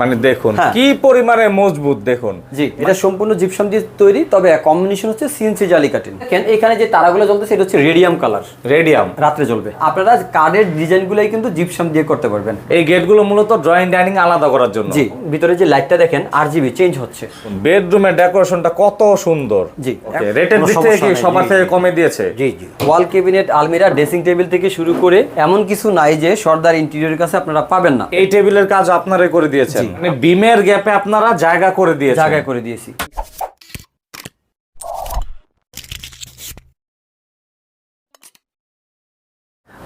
মানে দেখুন হ্যাঁ। কি পরিমাণে মজবুত দেখুন। জি এটা সম্পূর্ণ জিপসাম দিয়ে তৈরি তবে কম্বিনেশন হচ্ছে সিএনসি জালি কাটিং দেখেন এখানে যে তারাগুলো জ্বলতেছে এটা হচ্ছে রেডিয়াম কালার রেডিয়াম রাত্রে জ্বলবে। আপনারা কার্ডের ডিজাইনগুলোই কিন্তু জিপসাম দিয়ে করতে পারবেন। এই গেটগুলো মূলত ড্রয়িং ডাইনিং আলাদা করার জন্য। জি ভিতরে যে লাইটটা দেখেন আর জিবি চেঞ্জ হচ্ছে। বেডরুমের ডেকোরেশনটা কত সুন্দর। জি। রেটের দিক থেকে কি সবার থেকে কমে দিয়েছে। জি জি। ওয়াল ক্যাবিনেট আলমিরা ড্রেসিং টেবিল থেকে শুরু করে এমন কিছু নাই যে সর্দার ইন্টেরিয়রের কাছে আপনারা পাবেন না। এই টেবিলের কাজ আপনারাই করে দিয়েছেন। জি। মানে বিমের গ্যাপে আপনারা জায়গা করে দিয়েছেন। জায়গায় করে দিয়েছি।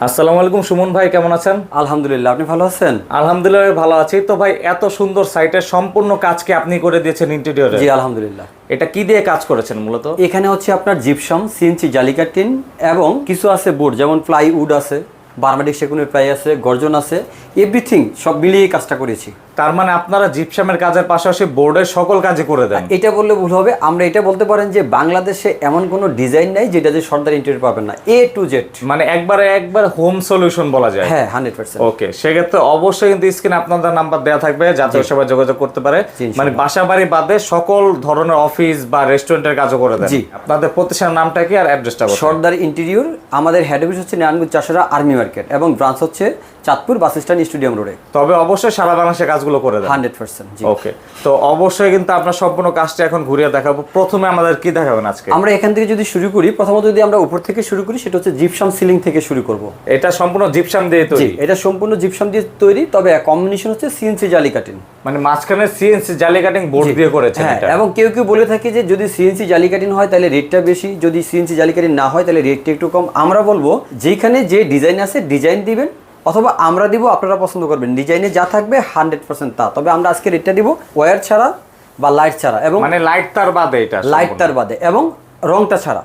আসসালামু আলাইকুম সুমন ভাই কেমন আছেন? আলহামদুলিল্লাহ আপনি ভালো আছেন? আলহামদুলিল্লাহ ভালো আছি। তো ভাই এত সুন্দর সাইটের সম্পূর্ণ কাজকে আপনি করে দিয়েছেন ইন্টেরিয়রে জি আলহামদুলিল্লাহ। এটা কি দিয়ে কাজ করেছেন মূলত? এখানে হচ্ছে আপনার জিপসাম সিএনসি জালিকাটিন এবং কিছু আছে বোর্ড যেমন প্লাইউড আছে বার্মাটিক সেগুনের প্লাই আছে গর্জন আছে এভরিথিং সব মিলিয়ে কাজটা করেছি। তার মানে আপনারা জিপসামের কাজের পাশাপাশি বোর্ডের সকল কাজে করে দেন। এটা বললে ভুল হবে আমরা এটা বলতে পারেন যে বাংলাদেশে এমন কোনো ডিজাইন নাই যেটা যে সর্দার ইন্টেরিয়র পাবেন না। এ টু জেড মানে একবারে একবার হোম সলিউশন বলা যায়। হ্যাঁ হান্ড্রেড পার্সেন্ট ওকে সেক্ষেত্রে অবশ্যই কিন্তু স্ক্রিনে আপনাদের নাম্বার দেওয়া থাকবে যাতে সবাই যোগাযোগ করতে পারে। মানে বাসা বাড়ি বাদে সকল ধরনের অফিস বা রেস্টুরেন্টের কাজও করে দেন। জি। আপনাদের প্রতিষ্ঠানের নামটা কি আর অ্যাড্রেসটা বলুন? সর্দার ইন্টেরিয়র আমাদের হেড অফিস হচ্ছে নারায়ণগঞ্জ চাষরা আর্মি মার্কেট এবং ব্রাঞ্চ হচ্ছে চাঁদপুর বাস স্ট্যান্ড স্টেডিয়াম রোডে তবে অবশ্যই সারা বাংলাদেশে কাজগুলো করে দেন। হান্ড্রেড পার্সেন্ট জি। ওকে তো অবশ্যই কিন্তু আপনার সম্পূর্ণ কাজটা এখন ঘুরিয়ে দেখাবো। প্রথমে আমাদের কি দেখাবেন আজকে? আমরা এখান থেকে যদি শুরু করি প্রথমত যদি আমরা উপর থেকে শুরু করি সেটা হচ্ছে জিপসাম সিলিং থেকে শুরু করব। এটা সম্পূর্ণ জিপসাম দিয়ে তৈরি? এটা সম্পূর্ণ জিপসাম দিয়ে তৈরি তবে কম্বিনেশন হচ্ছে সিএনসি জালি কাটিং মানে মাঝখানে সিএনসি জালি কাটিং বোর্ড দিয়ে করেছে হ্যাঁ এটা। এবং কেউ কেউ বলে থাকে যে যদি সিএনসি জালি কাটিং হয় তাহলে রেটটা বেশি যদি সিএনসি জালি কাটিং না হয় তাহলে রেটটা একটু কম। আমরা বলব যেখানে যে ডিজাইন আছে ডিজাইন দিবেন অথবা আমরা দিব আপনারা পছন্দ করবেন। ডিজাইনে যা থাকবে হান্ড্রেড পার্সেন্ট তা। তবে আমরা আজকে রেটটা দিব ওয়ার ছাড়া বা লাইট ছাড়া এবং মানে লাইট তার বাদে এটা লাইট তার বাদে এবং রংটা ছাড়া।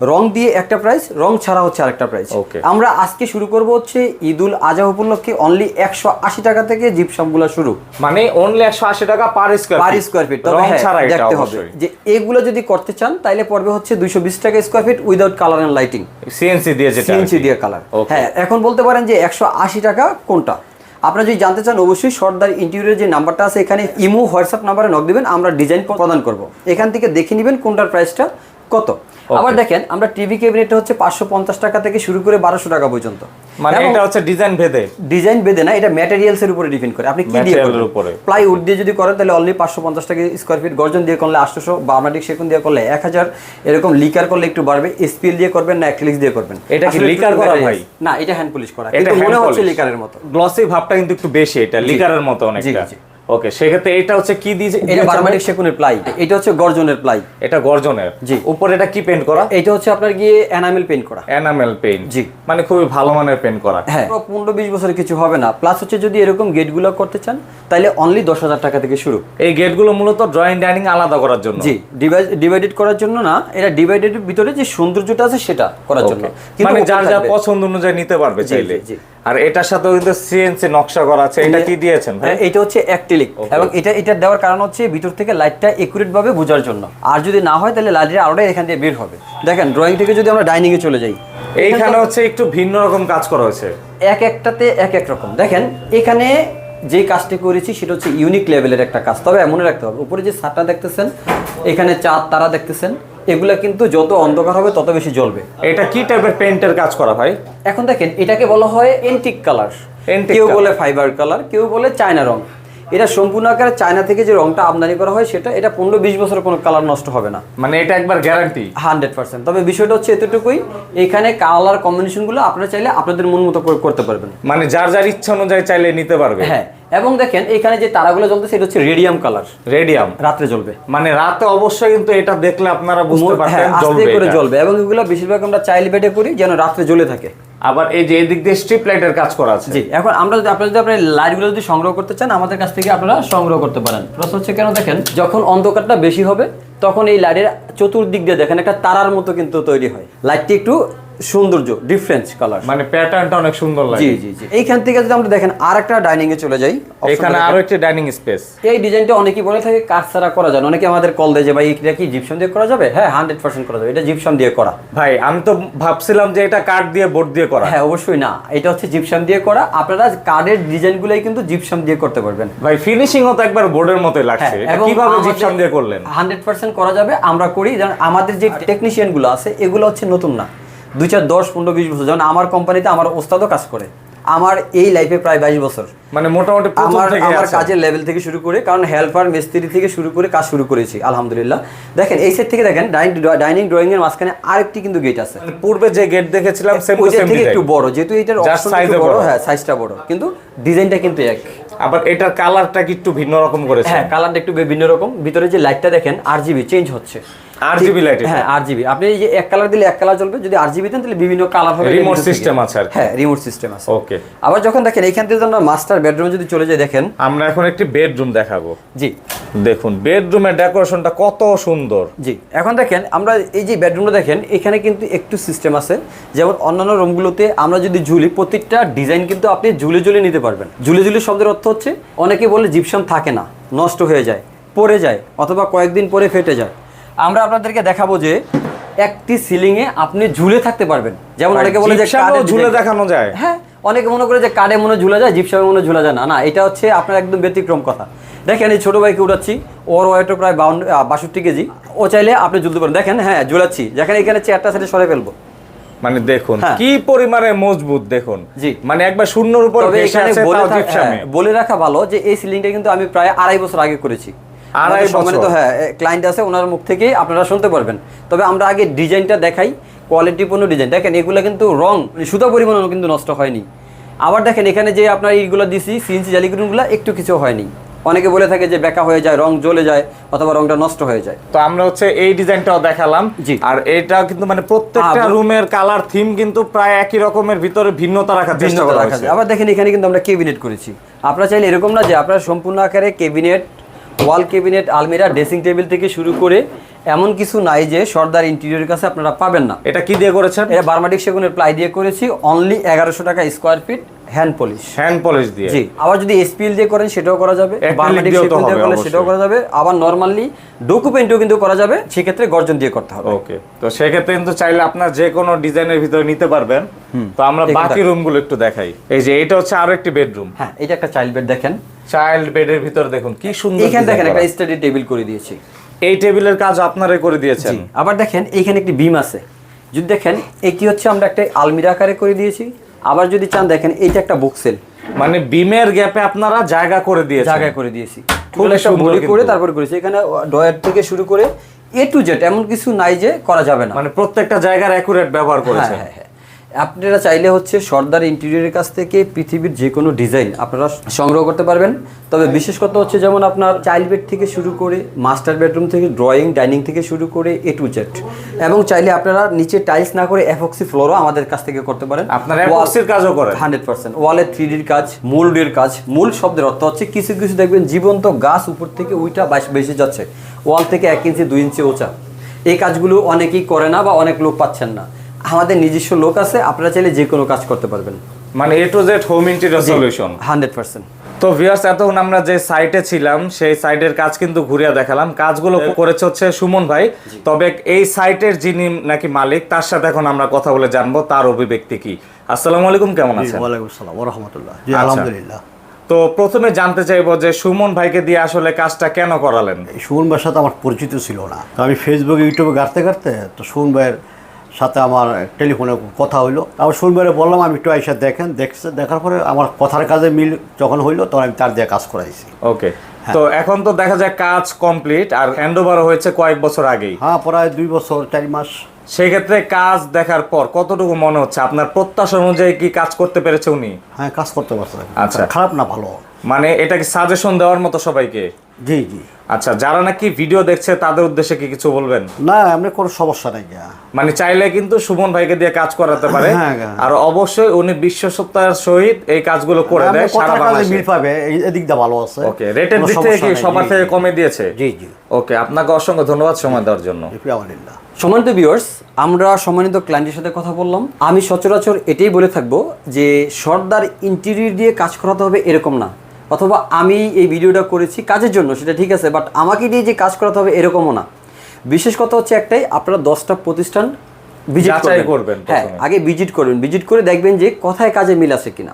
রং দিয়ে একটা প্রাইস রং ছাড়া হচ্ছে আরেকটা প্রাইস আমরা আজকে শুরু করব হচ্ছে ঈদুল আজহা উপলক্ষে অনলি একশো আশি টাকা থেকে জিপসামগুলো শুরু। মানে অনলি একশো আশি টাকা per square per square feet তবে রং হ্যাঁ, ছাড়া দেখতে হবে যে এগুলো যদি করতে চান তাইলে পড়বে হচ্ছে দুইশো বিশ টাকা square feet without colour and lighting CNC দিয়ে যেটা সিএনসি দিয়ে কালার হ্যাঁ এখন বলতে পারেন যে একশো আশি টাকা কোনটা? আপনারা যদি জানতে চান অবশ্যই সর্দার ইন্টেরিয়রের যে নাম্বারটা আছে এখানে ইমো হোয়াটসঅ্যাপ নাম্বারে নক দিবেন আমরা ডিজাইন প্রদান করব। এখান থেকে দেখে নেবেন কোনটার প্রাইসটা কত? আবার দেখেন আমরা টিভি ক্যাবিনেটটা হচ্ছে পাঁচশো পঞ্চাশ টাকা থেকে শুরু করে বারোশো টাকা পর্যন্ত। মানে এটা হচ্ছে ডিজাইন ভেদে। ডিজাইন বেঁধে না এটা ম্যাটেরিয়ালস এর উপরে ডিপেন্ড করে। আপনি কি দিয়ে উপরে। প্লাইউড দিয়ে যদি করেন তাহলে অনলি পাঁচশো পঞ্চাশ টাকা স্কোয়ার ফিট গর্জন দিয়ে করলে আটশোশো বার্মাটিক সেগুন দিয়ে করলে এক হাজার এরকম লিকার করলে একটু বাড়বে স্পিল দিয়ে করবেন না অ্যাক্রিলিক্স দিয়ে করবেন। এটা কি লিকার করা ভাই? না এটা হ্যান্ড পলিশ করা। এটা কিন্তু মনে হচ্ছে লিকারের মতো। গ্লসি ভাবটা কিন্তু একটু বেশি এটা লিকারের মতো অনেকটা। ওকে সেক্ষেত্রে এটা হচ্ছে কি দিয়েছে? এটা বার্মাটিক সেগুনের প্লাই। এটা হচ্ছে গর্জনের প্লাই। এটা গর্জনের। জি। উপরে এটা কি পেন্ট করা? এটা হচ্ছে আপনার গিয়ে এনামেল পেইন্ট করা। এনামেল পেইন্ট জি। মানে খুবই ভালো মানের পেন্ট করা। হ্যাঁ। পনেরো বিশ বছরের কিছু হবে না। প্লাস হচ্ছে যদি এরকম গেটগুলো করতে চান তাহলে অনলি দশ হাজার টাকা থেকে শুরু। এই গেটগুলো মূলত ড্রয়িং ডাইনিং আলাদা করার জন্য। জি। ডিভাইডেড করার জন্য না এটা ডিভাইডেডের ভিতরে যে সৌন্দর্যটা আছে সেটা করার জন্য। মানে যার থাকবে। পছন্দ অনুযায়ী নিতে পারবে চাইলে। জি। আর এটার সাথেও কিন্তু সিএনসি নকশা করা আছে। এটা কি দিয়েছেন ভাই? হ্যাঁ, এটা হচ্ছে অ্যাক্রিলিক এবং এটা এটা দেওয়ার কারণ হচ্ছে ভিতর থেকে লাইটটা একুরেট ভাবে বোঝার জন্য। আর যদি না হয় তাহলে লাইটের আলোটা এখান দিয়ে বের হবে। দেখেন ড্রয়িং থেকে যদি আমরা ডাইনিং এ চলে যাই এইখানে হচ্ছে একটু ভিন্ন রকম কাজ করা হয়েছে। এক একটাতে এক এক রকম। দেখেন এখানে যে কাজটি করেছি সেটা হচ্ছে ইউনিক লেভেলের একটা কাজ। তবে মনে রাখতে হবে উপরে যে ছাদটা দেখতেছেন এখানে চাঁদ তারা দেখতেছেন এগুলা কিন্তু যত অন্ধকার হবে তত বেশি জ্বলবে। এটা কি টাইপের পেন্টের কাজ করা ভাই? এখন দেখেন এটাকে বলা হয় এন্টিক কালার কেউ বলে ফাইবার কালার কেউ বলে চায়না রং। এটা সম্পূর্ণ আকারে চায়না থেকে যে রংটা আমদানি করা হয় সেটা এটা পনেরো বিশ বছর কোনো কালার নষ্ট হবে না। মানে এটা একবার গ্যারান্টি হান্ড্রেড পার্সেন্ট। তবে বিষয়টা হচ্ছে এতটুকুই এখানে কালার কম্বিনেশনগুলো আপনারা চাইলে আপনাদের মন মতো প্রয়োগ করতে পারবেন। মানে যার যার ইচ্ছা অনুযায়ী চাইলে নিতে পারবে? হ্যাঁ এবং দেখেন এখানে যে তারাগুলো জ্বলতেছে এটা হচ্ছে রেডিয়াম কালার। রেডিয়াম? রাত্রে জ্বলবে। মানে রাতে অবশ্যই কিন্তু এটা দেখলে আপনারা বুঝতে হ্যাঁ পারবেন জ্বলবে করে জ্বলবে। এবং এগুলো বেশিরভাগ আমরা চাইল্ড বেডে করি যেন রাত্রে জ্বলে থাকে। আবার এই যে এদিক দিয়ে স্ট্রিপ লাইটের কাজ করা আছে। জি, এখন আমরা যদি আপনারা যদি আপনার লাইটগুলো যদি সংগ্রহ করতে চান, আমাদের কাছ থেকে আপনারা সংগ্রহ করতে পারেন। প্রশ্ন হচ্ছে কেন দেখেন, যখন অন্ধকারটা বেশি হবে, তখন এই লাইটের চতুর্দিক দিয়ে দেখেন একটা তারার মতো কিন্তু তৈরি হয়। লাইটটি একটু সৌন্দর্য ডিফারেন্স কালার মানে প্যাটার্নটা অনেক সুন্দর লাগে। জি জি জি। এইখান থেকে যদি আমরা দেখেন আর একটা ডাইনিং এ চলে যাই। এখানে আরও একটা ডাইনিং স্পেস এই ডিজাইনটা অনেকেই বলে থাকে ছাড়া করা যায় অনেকে আমাদের কল দেয় যে ভাই এটা কি জিপসাম দিয়ে করা যাবে? হ্যাঁ হান্ড্রেড পার্সেন্ট করা যাবে। এটা জিপসাম দিয়ে করা। ভাই আমি তো ভাবছিলাম যে এটা কাঠ দিয়ে বোর্ড দিয়ে করা। হ্যাঁ অবশ্যই না। এটা হচ্ছে জিপসাম দিয়ে করা। আপনারা কার্ডের ডিজাইনগুলোই কিন্তু জিপসাম দিয়ে করতে পারবেন। ভাই ফিনিশিং তো একবার বোর্ডের মতোই লাগছে। এটা কীভাবে জিপসাম দিয়ে করলেন? হান্ড্রেড পার্সেন্ট করা যাবে। আমরা করি আমাদের যে টেকনিশিয়ানগুলো আছে এগুলো হচ্ছে নতুন না। দুই চার দশ পনেরো বিশ বছর। যেমন আমার কোম্পানিতে আমার ওস্তাদও কাজ করে। আমার এই লাইফে প্রায় বাইশ বছর। মানে মোটামুটি আমার আমার কাজের লেভেল থেকে শুরু করে কারণ হেল্পার মিস্ত্রি থেকে শুরু করে কাজ শুরু করেছি আলহামদুলিল্লাহ। দেখেন এই সেট থেকে দেখেন ডাইনিং ড্রয়িং এর মাঝখানে আরেকটি কিন্তু গেট আছে। মানে পূর্বে যে গেট দেখেছিলাম সেম টু থেকে একটু বড় যেহেতু এটার একটু বড়। হ্যাঁ সাইজটা বড়। কিন্তু ডিজাইনটা কিন্তু এক। আবার এটার কালারটা একটু ভিন্ন রকম করেছে? হ্যাঁ কালারটা একটু ভিন্ন রকম। ভিতরে যে লাইটটা দেখেন আরজিবি চেঞ্জ হচ্ছে। Light এটা? হ্যাঁ আরজিবি আপনি এই যে এক কালার দিলে এক কালার জ্বলবে যদি আরজিবি দেন তাহলে বিভিন্ন কালার হবে থেকে। system আছে আর হ্যাঁ রিমোট সিস্টেম আছে। ওকে আবার যখন দেখেন এইখান থেকে আমরা মাস্টার বেডরুমে যদি চলে যাই দেখেন। আমরা এখন একটি বেডরুম দেখাবো। জি। দেখুন বেডরুমের ডেকোরেশনটা কত সুন্দর। জি। এখন দেখেন আমরা এই যে বেডরুমটা দেখেন এখানে কিন্তু একটু সিস্টেম আছে। যেমন অন্যান্য রুমগুলোতে আমরা যদি ঝুলি প্রত্যেকটা ডিজাইন কিন্তু আপনি ঝুলে ঝুলে নিতে পারবেন। ঝুলে ঝুলে শব্দের অর্থ হচ্ছে অনেকে বলে জিপসাম থাকে না নষ্ট হয়ে যায় পড়ে যায় অথবা কয়েকদিন পরে ফেটে যায়। আমরা আপনাদেরকে দেখাবো যে একটি সিলিংয়ে আপনি ঝুলে থাকতে পারবেন। যেমন অনেকে বলে যে কাঠের ঝুলে দেখানো যায়। হ্যাঁ অনেকে মনে করে যে কার্ডে মনে ঝুলা যায় জিপসামে মনে ঝুলা যায় না। না এটা হচ্ছে আপনার একদম ব্যতিক্রম কথা। দেখেন এই ছোটো ভাইকে উঠাচ্ছি। ওর ওয়েটও প্রায় বাউন্ন বাষট্টি কেজি। ও চাইলে আপনি ঝুলতে পারেন। দেখেন হ্যাঁ ঝুলাচ্ছি। যেখানে এখানে চেয়ারটা সেটা সরে ফেলব। মানে দেখুন হ্যাঁ। কি পরিমাণে মজবুত দেখুন। জি। মানে একবার শূন্যর উপর হ্যাঁ, বলে রাখা ভালো যে এই সিলিংটা কিন্তু আমি প্রায় আড়াই বছর আগে করেছি। আড়াই সম্মানিত হ্যাঁ ক্লায়েন্ট আছে ওনার মুখ থেকেই আপনারা শুনতে পারবেন। তবে আমরা আগে ডিজাইনটা দেখাই কোয়ালিটিপূর্ণ ডিজাইন। দেখেন এগুলো কিন্তু রং সুতা পরিমাণও কিন্তু নষ্ট হয়নি। আবার দেখেন এখানে যে আপনার এইগুলো দিছি সিএনসি জালিগুলো একটু কিছু হয়নি। অনেকে বলে থাকে যে বেকা হয়ে যায় রং জ্বলে যায় অথবা রংটা নষ্ট হয়ে যায়। তো আমরা হচ্ছে এই ডিজাইনটাও দেখালাম। আর এটা কিন্তু মানে প্রত্যেকটা রুমের কালার থিম কিন্তু প্রায় একই রকমের ভিতরে ভিন্নতা রাখার চেষ্টা করা হয়েছে। আবার দেখেন এখানে কিন্তু আমরা কেবিনেট করেছি। আপনারা চাইলে এরকম না যে আপনারা সম্পূর্ণ আকারে কেবিনেট ওয়াল কেবিনেট আলমিরা ড্রেসিং টেবিল থেকে শুরু করে এমন কিছু নাই যে সর্দার ইন্টেরিয়রের কাছে আপনারা পাবেন না। এটা কি দিয়ে করেছেন? এটা বার্মাটিক সেগুনের প্লাই দিয়ে করেছি। অনলি এগারোশো টাকা square feet hand polish hand polish দিয়ে। জি। আবার যদি এসপিএল দিয়ে করেন সেটাও করা যাবে। বার্মাটিক দিয়েও দিয়ে করলে সেটাও করা যাবে। আবার নর্মালি ডকুমেন্টও কিন্তু করা যাবে সেক্ষেত্রে গর্জন দিয়ে করতে হবে। ওকে তো সেক্ষেত্রে কিন্তু চাইলে আপনার যে কোনো ডিজাইনের ভিতরে নিতে পারবেন। তো আমরা বাকি রুমগুলো একটু দেখাই। এই যে এটা হচ্ছে আরও একটি বেডরুম হ্যাঁ এটা একটা চাইল্ড বেড দেখেন। চাইল্ড বেডের ভিতরে দেখুন কি সুন্দর এখানে দেখেন একটা স্টাডি টেবিল করে দিয়েছি। এই টেবিলের কাজ আপনারাই করে দিয়েছেন। আবার দেখেন এইখানে একটি বিম আছে। যদি দেখেন এটি হচ্ছে আমরা একটা আলমিরা আকারে করে দিয়েছি। আবার যদি চান দেখেন এইটা একটা বুকসেল মানে বিমের গ্যাপে আপনারা জায়গা করে দিয়েছেন। জায়গা করে দিয়েছি। করে তারপর তারপরে করেছি। এখানে ডয়ার থেকে শুরু করে এ টু জেড এমন কিছু নাই যে করা যাবে না। মানে প্রত্যেকটা জায়গার অ্যাকুরেট ব্যবহার করেছে হ্যাঁ হ্যাঁ। আপনারা চাইলে হচ্ছে সর্দার ইন্টেরিয়রের কাছ থেকে পৃথিবীর যে কোনো ডিজাইন আপনারা সংগ্রহ করতে পারবেন। তবে বিশেষ কথা হচ্ছে যেমন আপনার চাইল্ড বেড থেকে শুরু করে মাস্টার বেডরুম থেকে ড্রয়িং ডাইনিং থেকে শুরু করে এ টু জেড। এবং চাইলে আপনারা নিচে টাইলস না করে এফক্সি ফ্লোরও আমাদের কাছ থেকে করতে পারেন। আপনারা কাজও করেন। Hundred percent. ওয়ালে থ্রি ডির কাজ মূলের কাজ মূল শব্দের অর্থ হচ্ছে কিছু কিছু দেখবেন জীবন্ত গাছ উপর থেকে উইটা বাস- বেশি যাচ্ছে। ওয়াল থেকে এক ইঞ্চি দুই ইঞ্চি ওচা। এই কাজগুলো অনেকেই করে না বা অনেক লোক পাচ্ছেন না। আমাদের নিজস্ব লোক আছে আপনারা চাইলে যে কোনো কাজ করতে পারবেন। মানে A to Z home interior solution hundred percent. তো ভিউয়ার্স এতক্ষণ আমরা যে সাইটে ছিলাম সেই সাইটের কাজ কিন্তু ঘুরিয়ে দেখালাম। কাজগুলো করেছে হচ্ছে সুমন ভাই। তবে এই সাইটের যিনি নাকি মালিক তার সাথে এখন আমরা কথা বলে জানব তার অভিব্যক্তি কি। আসসালামু আলাইকুম কেমন আছেন? ওয়ালাইকুম আসসালাম ওয়া রাহমাতুল্লাহ জি আচ্ছা। আলহামদুলিল্লাহ। তো প্রথমে জানতে চাইব যে সুমন ভাইকে দিয়ে আসলে কাজটা কেন করালেন? সুমন ভাইয়ের সাথে আমার পরিচিত ছিল না। তো আমি ফেসবুকে ইউটিউবে ঘাটতে ঘাটতে তো সুমন ভাইয়ের সাথে আমার টেলিফোনে কথা হইল। তারপর ভাইয়ের বললাম আমি একটু আইসা দেখেন। দেখছে দেখার পরে আমার কথার কাজে মিল যখন হইল তখন আমি তার দিয়ে কাজ করাইছি ওকে। তো এখন তো দেখা যায় কাজ কমপ্লিট আর হ্যান্ড ওভার হয়েছে কয়েক বছর আগেই। হ্যাঁ প্রায় দুই বছর চারি মাস। সেক্ষেত্রে কাজ দেখার পর কতটুকু মনে হচ্ছে? আপনার প্রত্যাশা অনুযায়ী কি কাজ করতে পেরেছে উনি? হ্যাঁ কাজ করতে পারছে। আচ্ছা। খারাপ না ভালো। মানে এটা কি সাজেশন দেওয়ার মতো সবাইকে? জি জি। আচ্ছা যারা নাকি ভিডিও দেখছে তাদের উদ্দেশ্যে কি কিছু বলবেন? না এমনি কোনো সমস্যা নাই গা। মানে চাইলে কিন্তু সুমন ভাইকে দিয়ে কাজ করাতে পারে। হ্যাঁ। আর অবশ্যই উনি বিশ্বসত্তার সহিত এই কাজগুলো করে দেয় সারা বাংলাদেশে। মিল পাবে এই- এদিক দিয়ে ভালো আছে। ওকে রেটের দিক থেকে কি সবার থেকে কমে দিয়েছে? জি জি। ওকে আপনাকে অসংখ্য ধন্যবাদ সময় দেওয়ার জন্য। সম্মানিত ভিউয়ার্স আমরা সম্মানিত ক্লায়েন্টের সাথে কথা বললাম। আমি সচরাচর এটাই বলে থাকব যে সর্দার ইন্টেরিয়র দিয়ে কাজ করাতে হবে এরকম না। অথবা আমি এই ভিডিওটা করেছি কাজের জন্য সেটা ঠিক আছে বাট আমাকে দিয়ে যে কাজ করাতে হবে এরকমও না। বিশেষ কথা হচ্ছে একটাই আপনারা দশটা প্রতিষ্ঠান ভিজিট করবেন। হ্যাঁ আগে ভিজিট করবেন ভিজিট করে দেখবেন যে কোথায় কাজে মিল আছে কিনা।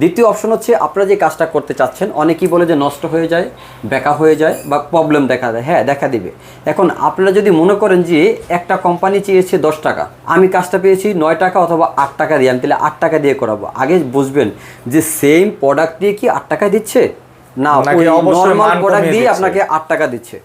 দ্বিতীয় অপশন হচ্ছে আপনারা যে কাজটা করতে চাচ্ছেন অনেকেই বলে যে নষ্ট হয়ে যায় বেকা হয়ে যায় বা প্রবলেম দেখা দেয়। হ্যাঁ দেখা দিবে। এখন আপনারা যদি মনে করেন যে একটা কোম্পানি চেয়েছে দশ টাকা আমি কাজটা পেয়েছি নয় টাকা অথবা আট টাকা দিয়ে আমি তাহলে আট টাকা দিয়ে করাবো। আগে বুঝবেন যে সেম প্রোডাক্ট দিয়ে কি আট টাকা দিচ্ছে? না ওই নর্মাল প্রোডাক্ট দিয়ে আপনাকে আট টাকা দিচ্ছে।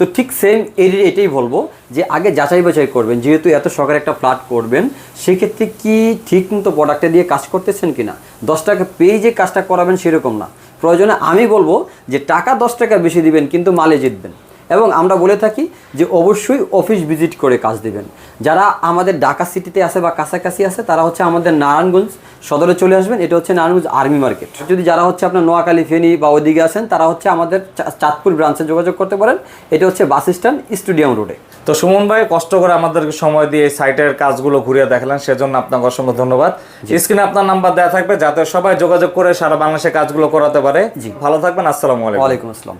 তো ঠিক সেম এর, এটাই বলব যে আগে যাচাই বাছাই করবেন, যেহেতু এত সকালে একটা ফ্ল্যাট করবেন, সেক্ষেত্রে কি ঠিক মতো প্রোডাক্টটা দিয়ে কাজ করতেছেন কিনা? দশ টাকা পেয়ে যে কাজটা করাবেন সেরকম না। প্রয়োজনে আমি বলব যে টাকা দশ টাকা বেশি দিবেন, কিন্তু মালে জিতবেন। এবং আমরা বলে থাকি যে অবশ্যই অফিস ভিজিট করে কাজ দিবেন। যারা আমাদের ঢাকা সিটিতে আছে বা কাছাকাছি আছে তারা হচ্ছে আমাদের নারায়ণগঞ্জ সদরে চলে আসবেন। এটা হচ্ছে নারায়ণগঞ্জ আর্মি মার্কেট যদি যারা হচ্ছে আপনার নোয়াখালী ফেনী বা ওইদিকে আছেন তারা হচ্ছে আমাদের চাঁদপুর ব্রাঞ্চে যোগাযোগ করতে পারেন। এটা হচ্ছে বাস স্ট্যান্ড স্টেডিয়াম রোডে তো সুমন ভাই কষ্ট করে আমাদেরকে সময় দিয়ে এই সাইটের কাজগুলো ঘুরিয়ে দেখালেন সেজন্য আপনাকে অসংখ্য ধন্যবাদ। স্ক্রিনে আপনার নাম্বার দেওয়া থাকবে যাতে সবাই যোগাযোগ করে সারা বাংলাদেশে কাজগুলো করাতে পারে। ভালো থাকবেন আসসালামু আলাইকুম। ওয়ালাইকুম আসসালাম।